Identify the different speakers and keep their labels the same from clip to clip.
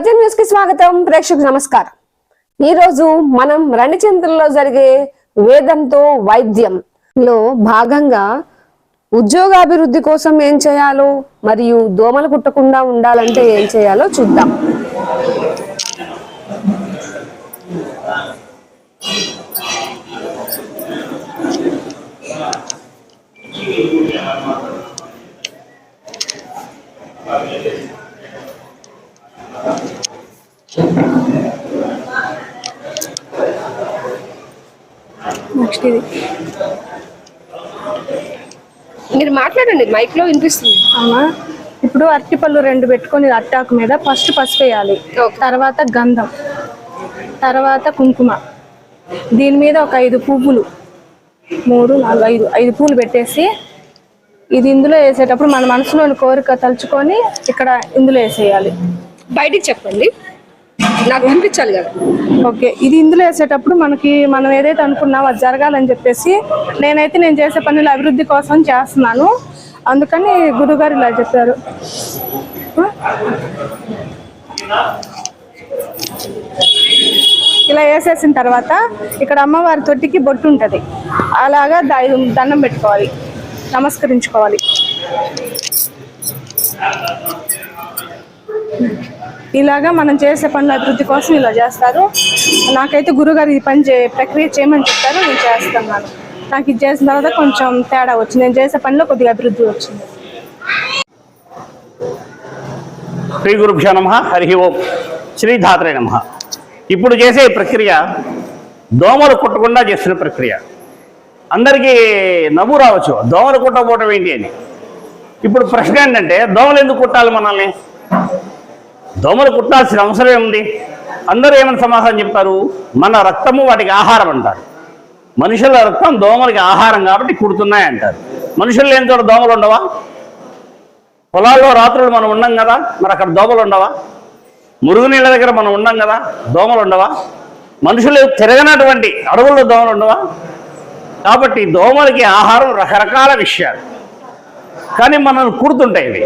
Speaker 1: సత్యం న్యూస్కి స్వాగతం. ప్రేక్షకు నమస్కారం. ఈ రోజు మనం రణచంద్రలో జరిగే వేదంతో వైద్యం లో భాగంగా ఉద్యోగాభివృద్ధి కోసం ఏం చేయాలో మరియు దోమలు కుట్టకుండా ఉండాలంటే ఏం చేయాలో చూద్దాం.
Speaker 2: నెక్స్ట్ ఇది.
Speaker 1: మీరు మాట్లాడండి మైక్లో వినిపిస్తుంది.
Speaker 2: అవునా? ఇప్పుడు అరటిపళ్ళు రెండు పెట్టుకొని అట్టాకు మీద ఫస్ట్ పసుపు వేయాలి. తర్వాత గంధం. తర్వాత కుంకుమ. దీని మీద ఒక ఐదు పువ్వులు. మూడు నాలుగు ఐదు ఐదు పువ్వులు పెట్టేసి ఇది ఇందులో వేసేటప్పుడు మన మనసులోని కోరిక తలుచుకొని ఇక్కడ ఇందులో వేసేయాలి.
Speaker 1: బయటికి చెప్పండి. నాకు వినిపించాలి కదా.
Speaker 2: ఓకే ఇది ఇందులో వేసేటప్పుడు మనకి మనం ఏదైతే అనుకున్నామో అది జరగాలని చెప్పేసి నేనైతే నేను చేసే పనుల అభివృద్ధి కోసం చేస్తున్నాను. అందుకని గురుగారు ఇలా చెప్పారు. ఇలా వేసేసిన తర్వాత ఇక్కడ అమ్మవారి తొట్టికి బొట్టు ఉంటుంది. అలాగా దా- దండం పెట్టుకోవాలి. నమస్కరించుకోవాలి. ఇలాగా మనం చేసే పనుల అభివృద్ధి కోసం ఇలా చేస్తారు. నాకైతే గురుగారు ఈ పని చే ప్రక్రియ చేయమని చెప్పారు. నేను చేస్తున్నాను. నాకు ఇది చేసిన తర్వాత కొంచెం తేడా వచ్చింది. నేను చేసే పనిలో కొద్దిగా అభివృద్ధి వచ్చింది.
Speaker 3: శ్రీ గురుభ్యో నమ. హరి ఓం. శ్రీ ధాత్రే నమ. ఇప్పుడు చేసే ప్రక్రియ దోమలు కుట్టకుండా చేస్తున్న ప్రక్రియ. అందరికీ నవ్వు రావచ్చు. దోమలు కుట్టకపోవటం ఏంటి అని. ఇప్పుడు ప్రశ్న ఏంటంటే దోమలు ఎందుకు కుట్టాలి మనల్ని? దోమలు కుట్టాల్సిన అవసరం ఏముంది? అందరూ ఏమని సమాధానం చెప్తారు? మన రక్తము వాటికి ఆహారం అంటారు. మనుషుల రక్తం దోమలకి ఆహారం కాబట్టి కుడుతున్నాయి అంటారు. మనుషులు లేని చోట దోమలు ఉండవా? పొలాల్లో రాత్రులు మనం ఉండం కదా మరి అక్కడ దోమలు ఉండవా? మురుగునీళ్ళ దగ్గర మనం ఉండం కదా దోమలు ఉండవా? మనుషులు తిరగనటువంటి అడవుల్లో దోమలు ఉండవా? కాబట్టి దోమలకి ఆహారం రకరకాల విషయాలు. కానీ మనల్ని కుడుతుంటాయి ఇవి.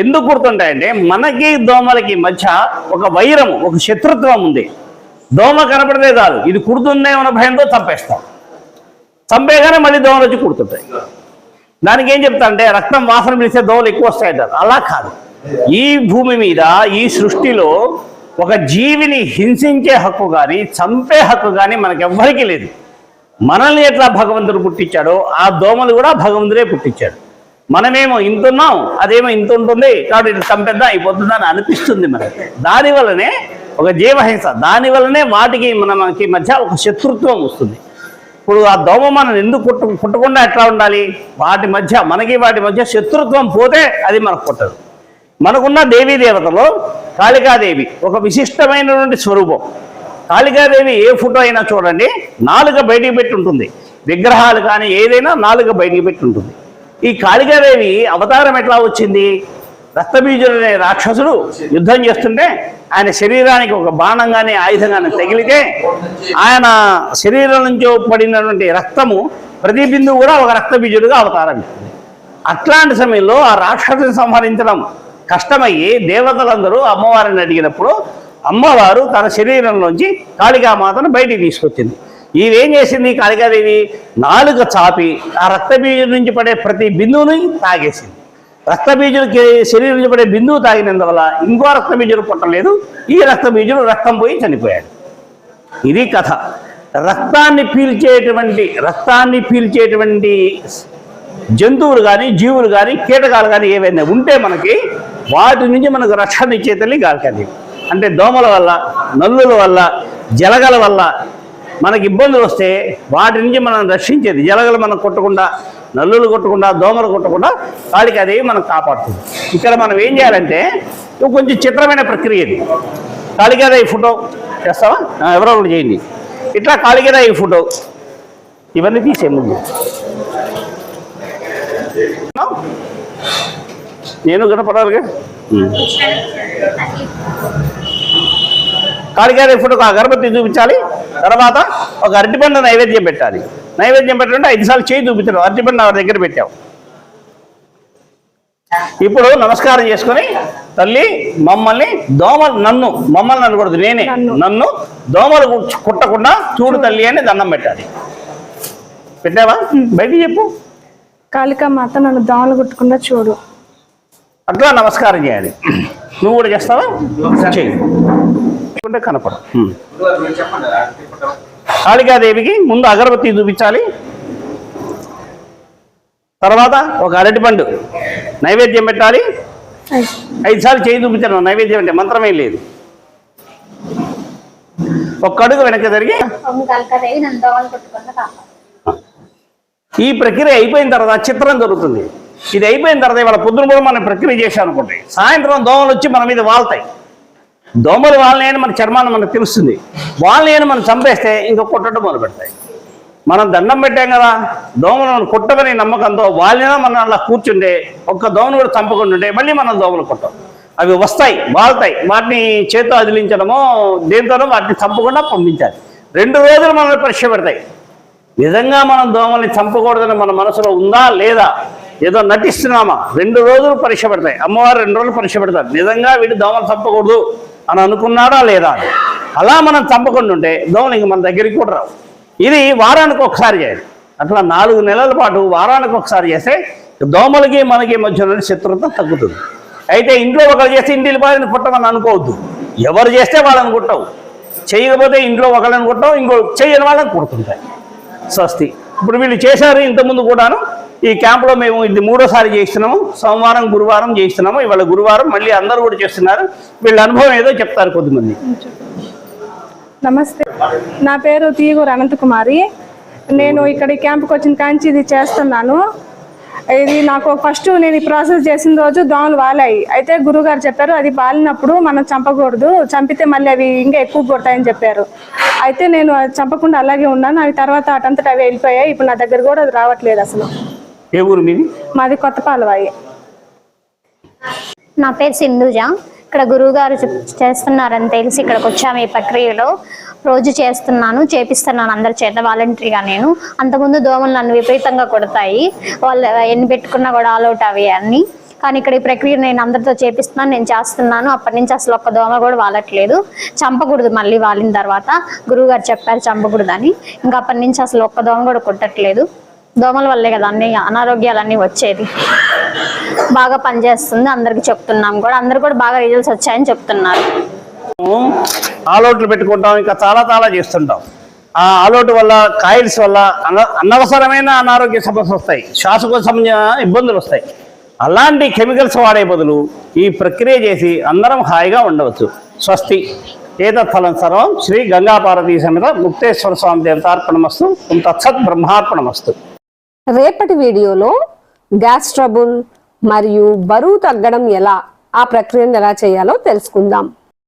Speaker 3: ఎందుకు కుడుతుంటాయంటే మనకి దోమలకి మధ్య ఒక వైరం ఒక శత్రుత్వం ఉంది. దోమ కనపడితే కాదు. ఇది కుడుతుందేమన్న భయంతో చంపేస్తాం. చంపేగానే మళ్ళీ దోమలు వచ్చి కుడుతుంటాయి. దానికి ఏం చెప్తా అంటే రక్తం వాసన పిలిస్తే దోమలు ఎక్కువ వస్తాయంటారు. అలా కాదు. ఈ భూమి మీద ఈ సృష్టిలో ఒక జీవిని హింసించే హక్కు కానీ చంపే హక్కు కానీ మనకెవ్వరికీ లేదు. మనల్ని ఎట్లా భగవంతుడు పుట్టించాడో ఆ దోమలు కూడా భగవంతుడే పుట్టించాడు. మనమేమో ఇంత ఉన్నాం అదేమో ఇంత ఉంటుంది కాబట్టి ఇటు చంపేద్దాం అయిపోతుందా అని అనిపిస్తుంది మనకి. దాని వల్లనే ఒక జీవహింస దాని వల్లనే వాటికి మన మనకి మధ్య ఒక శత్రుత్వం వస్తుంది. ఇప్పుడు ఆ దోమ మనం ఎందుకు కుట్టు కుట్టకుండా ఎట్లా ఉండాలి? వాటి మధ్య మనకి వాటి మధ్య శత్రుత్వం పోతే అది మనకు కుట్టదు. మనకున్న దేవీ దేవతలో కాళికాదేవి ఒక విశిష్టమైనటువంటి స్వరూపం. కాళికాదేవి ఏ ఫోటో అయినా చూడండి నాలుక బయటికి పెట్టి ఉంటుంది. విగ్రహాలు కానీ ఏదైనా నాలుక బయటికి పెట్టి ఉంటుంది. ఈ కాళికాదేవి అవతారం ఎట్లా వచ్చింది? రక్తబీజుడు అనే రాక్షసుడు యుద్ధం చేస్తుంటే ఆయన శరీరానికి ఒక బాణం కానీ ఆయుధం కానీ తగిలితే ఆయన శరీరం నుంచి పడినటువంటి రక్తము ప్రతి బిందువు కూడా ఒక రక్తబీజుడుగా అవతారం అట్లాంటి సమయంలో ఆ రాక్షసుని సంహరించడం కష్టమయ్యి దేవతలందరూ అమ్మవారిని అడిగినప్పుడు అమ్మవారు తన శరీరంలోంచి కాళికామాతను బయటికి తీసుకొచ్చింది. ఇవేం చేసింది కాళికాదేవి? నాలుక చాపి ఆ రక్తబీజం నుంచి పడే ప్రతి బిందువుని తాగేసింది. రక్తబీజులకి శరీరం నుంచి పడే బిందువు తాగినందువల్ల ఇంకో రక్తబీజులు పుట్టలేదు. ఈ రక్తబీజులు రక్తం పోయి చనిపోయాడు. ఇది కథ. రక్తాన్ని పీల్చేటువంటి రక్తాన్ని పీల్చేటువంటి జంతువులు కానీ జీవులు కానీ కీటకాలు కానీ ఏవైనా ఉంటే మనకి వాటి నుంచి మనకు రక్షణ ఇచ్చే తల్లి గాలికది అంటే దోమల వల్ల నల్లుల వల్ల జలగల వల్ల మనకి ఇబ్బందులు వస్తే వాటి నుంచి మనం రక్షించేది. జలగలు మనం కొట్టకుండా నల్లులు కొట్టకుండా దోమలు కొట్టకుండా కాళికి అది మనం కాపాడుతుంది. ఇక్కడ మనం ఏం చేయాలంటే కొంచెం చిత్రమైన ప్రక్రియ ఇది. కాళికాదేవి ఫోటో చేస్తావా? ఎవరో ఒకరు చేయండి. ఇట్లా కాళికాదేవి ఫోటో ఇవన్నీ తీసే ముందు. నేను కనపడాలిగా? ఫోటోకు ఆ అగరబత్తి చూపించాలి. తర్వాత ఒక అరటిపండు నైవేద్యం పెట్టాలి. నైవేద్యం పెట్టాలంటే ఐదు సార్లు చేయి చూపించడం. అరటిపండు నా దగ్గర పెట్టావు ఇప్పుడు నమస్కారం చేసుకొని తల్లి మమ్మల్ని దోమలు నన్ను మమ్మల్ని అనకూడదు నేనే.
Speaker 2: నన్ను.
Speaker 3: నన్ను దోమలు కుట్టకుండా చూడు తల్లి అని దండం పెట్టాలి. పెట్టావా? బయటికి చెప్పు.
Speaker 2: కాళికా మాత నన్ను దోమలు కుట్టకుండా చూడు.
Speaker 3: అట్లా నమస్కారం చేయాలి. నువ్వు కూడా చేస్తావా? చెయ్యి. ఉంటే కనపడు హ్మ్. కాళికాదేవికి ముందు అగరబత్తి చూపించాలి. తర్వాత ఒక అరటిపండు నైవేద్యం పెట్టాలి. ఐదు సార్లు చేయి చూపించాను నైవేద్యం అంటే మంత్రమేం లేదు. ఒక్క అడుగు వెనక్కి జరిగి ఈ ప్రక్రియ అయిపోయిన తర్వాత చిత్రం జరుగుతుంది. ఇది అయిపోయిన తర్వాత ఇవాళ పొద్దున కూడా మనం ప్రక్రియ చేశాం అనుకోండి సాయంత్రం దోమలు వచ్చి మన మీద వాళ్తాయి. దోమలు వాళ్ళని మన చర్మాన్ని మనకు తెలుస్తుంది. వాళ్ళని మనం చంపేస్తే ఇంకా కొట్టడం మొదలు పెడతాయి. మనం దండం పెట్టాం కదా దోమలను కొట్టమని నమ్మకంతో వాళ్ళైనా మనం అలా కూర్చుంటే ఒక్క దోమను కూడా చంపకుండా ఉంటే మళ్ళీ మనం దోమలు కొట్టాం. అవి వస్తాయి వాళ్తాయి. వాటిని చేతితో అదిలించడమో దేంతోనో వాటిని చంపకుండా పంపించాలి. రెండు రోజులు మనల్ని పరీక్ష పెడతాయి. నిజంగా మనం దోమల్ని చంపకూడదని మన మనసులో ఉందా లేదా? ఏదో నటిస్తున్నామా? రెండు రోజులు పరీక్ష పెడతాయి. అమ్మవారు రెండు రోజులు పరీక్ష పెడతారు. నిజంగా వీటి దోమలు చంపకూడదు. అని అనుకున్నాడా లేదా? అలా మనం చంపకుండా ఉంటే దోమలు ఇంక మన దగ్గరికి కూడా రావు. ఇది వారానికి ఒకసారి చేయాలి. అట్లా నాలుగు నెలల పాటు వారానికి ఒకసారి చేస్తే దోమలకి మనకి మధ్య శత్రుత తగ్గుతుంది. అయితే ఇంట్లో ఒకరు చేస్తే ఇంటి బాధని కుట్టమని అనుకోవద్దు. ఎవరు చేస్తే వాళ్ళని కుట్టవు చేయకపోతే ఇంట్లో ఒకళ్ళని కుట్టవు ఇంకో చేయని వాళ్ళని కుడుతుంటాయి. స్వస్తి. ఇప్పుడు వీళ్ళు చేశారు ఇంతకుముందు కూడాను ఈ క్యాంప్లో మేము ఇది మూడోసారి చేస్తున్నాము. సోమవారం గురువారం చేస్తున్నాము. ఇవాళ గురువారం మళ్ళీ అందరూ కూడా చేస్తున్నారు. వీళ్ళ అనుభవం ఏదో చెప్తారు కొద్దిమంది
Speaker 2: నమస్తే. నా పేరు తీగూరు అనంతకుమారి. నేను ఇక్కడ ఈ క్యాంప్కి వచ్చిన కాంచి ఇది చేస్తున్నాను. ఇది నాకు ఫస్ట్ నేను ఈ ప్రాసెస్ చేసిన రోజు దోమలు వాలాయి. అయితే గురుగారు చెప్పారు అది వాలినప్పుడు మనం చంపకూడదు. చంపితే మళ్ళీ అవి ఇంకా ఎక్కువ కొడతాయని చెప్పారు. అయితే నేను చంపకుండా అలాగే ఉన్నాను. అవి తర్వాత అటంతటా అవి వెళ్ళిపోయాయి. ఇప్పుడు నా దగ్గర కూడా అది రావట్లేదు అసలు.
Speaker 3: ఏ ఊరు మీది?
Speaker 2: మాది కొత్త పాలవాయి
Speaker 4: నా పేరు సింధుజ. ఇక్కడ గురువు గారు చేస్తున్నారని తెలిసి ఇక్కడికి వచ్చాము ఈ ప్రక్రియలో. రోజు చేస్తున్నాను చేపిస్తున్నాను అందరి చేత వాలంటరీగా నేను. అంతకుముందు దోమలు నన్ను విపరీతంగా కొడతాయి. వాళ్ళు ఎన్ని పెట్టుకున్నా కూడా ఆల్అౌట్ అవి అన్ని. కానీ ఇక్కడ ఈ ప్రక్రియ నేను అందరితో చేపిస్తున్నాను నేను చేస్తున్నాను. అప్పటి నుంచి అసలు ఒక్క దోమ కూడా వాలట్లేదు. చంపకూడదు మళ్ళీ వాలిన తర్వాత. గురువు గారు చెప్పారు చంపకూడదని. ఇంకా అప్పటి నుంచి అసలు ఒక్క దోమ కూడా కొట్టట్లేదు. దోమల వల్లే కదా అన్ని అనారోగ్యాలన్నీ వచ్చేది. బాగా పనిచేస్తుంది అందరికి చెప్తున్నాం కూడా. అందరు కూడా బాగా రిజల్ట్స్ వచ్చాయని చెప్తున్నారు.
Speaker 3: ఆలోట్లు పెట్టుకుంటాం. ఇంకా చాలా చాలా చేస్తుంటాం. ఆ ఆల్అౌట్ వల్ల కాయిల్స్ వల్ల అన అనవసరమైన అనారోగ్య సమస్యలు వస్తాయి. శ్వాసకోశ సంబంధించిన ఇబ్బందులు వస్తాయి. అలాంటి కెమికల్స్ వాడే బదులు ఈ ప్రక్రియ చేసి అందరం హాయిగా ఉండవచ్చు. స్వస్తి. ఏతత్ఫలం సర్వం. శ్రీ గంగాపార్వతీ సమేత ముక్తేశ్వర స్వామి దేవతార్పణమస్తు. తత్సత్ బ్రహ్మార్పణమస్తు.
Speaker 1: రేపటి వీడియోలో గ్యాస్ ట్రబుల్ మరియు బరువు తగ్గడం ఎలా ఆ ప్రక్రియను ఎలా చేయాలో తెలుసుకుందాం.